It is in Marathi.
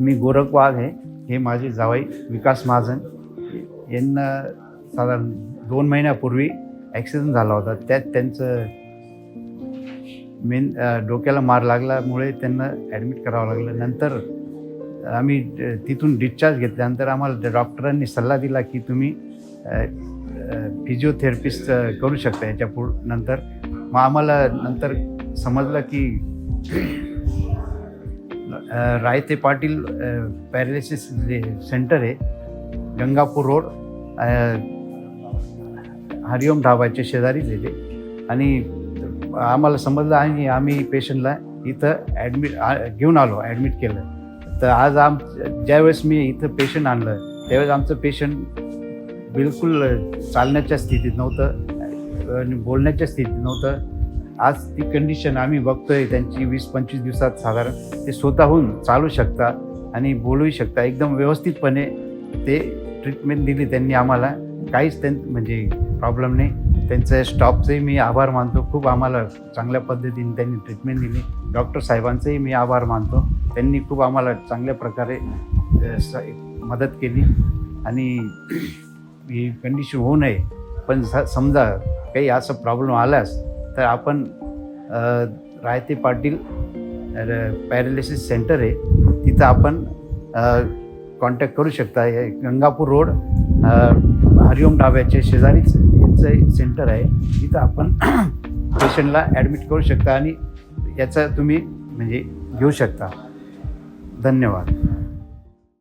मी गोरख वाघ आहे. हे माझे जावई विकास महाजन. यांना साधारण दोन महिन्यापूर्वी ॲक्सिडेंट झाला होता. त्यात त्यांचं मेन डोक्याला मार लागल्यामुळे त्यांना ॲडमिट करावं लागलं. नंतर आम्ही तिथून डिस्चार्ज घेतल्यानंतर आम्हाला डॉक्टरांनी सल्ला दिला की तुम्ही फिजिओथेरपिस्ट करू शकता याच्या पुढ नंतर. मग आम्हाला नंतर समजलं की रायते पाटील पॅरालिसिस जे सेंटर आहे गंगापूर रोड हरिओम ढाबाच्या शेजारीच दिले आणि आम्हाला समजलं आणि आम्ही पेशंटला इथं ॲडमिट घेऊन आलो ॲडमिट केलं. तर आज आम ज्यावेळेस मी इथं पेशंट आणलं त्यावेळेस आमचं पेशंट बिलकुल चालण्याच्या स्थितीत नव्हतं आणि बोलण्याच्या स्थितीत नव्हतं. आज ती कंडिशन आम्ही बघतोय त्यांची वीस पंचवीस दिवसात साधारण ते स्वतःहून चालू शकता आणि बोलूही शकता. एकदम व्यवस्थितपणे ते ट्रीटमेंट दिली त्यांनी आम्हाला. काहीच त्यां म्हणजे प्रॉब्लेम नाही. त्यांच्या स्टॉफचेही मी आभार मानतो. खूप आम्हाला चांगल्या पद्धतीने त्यांनी ट्रीटमेंट दिली. डॉक्टर साहेबांचेही मी आभार मानतो. त्यांनी खूप आम्हाला चांगल्या प्रकारे स- मदत केली. आणि ही कंडिशन होऊ नये. पण स- समजा काही असं प्रॉब्लेम आल्यास तर आपण रायते पाटील पॅरालिसिस सेंटर आहे. तिथं आपण कॉन्टॅक्ट करू शकता. हे गंगापूर रोड हरिओम ढाब्याच्या शेजारीच यांचं सेंटर आहे. तिथं आपण पेशंटला ॲडमिट करू शकता आणि याचा तुम्ही म्हणजे घेऊ शकता. धन्यवाद.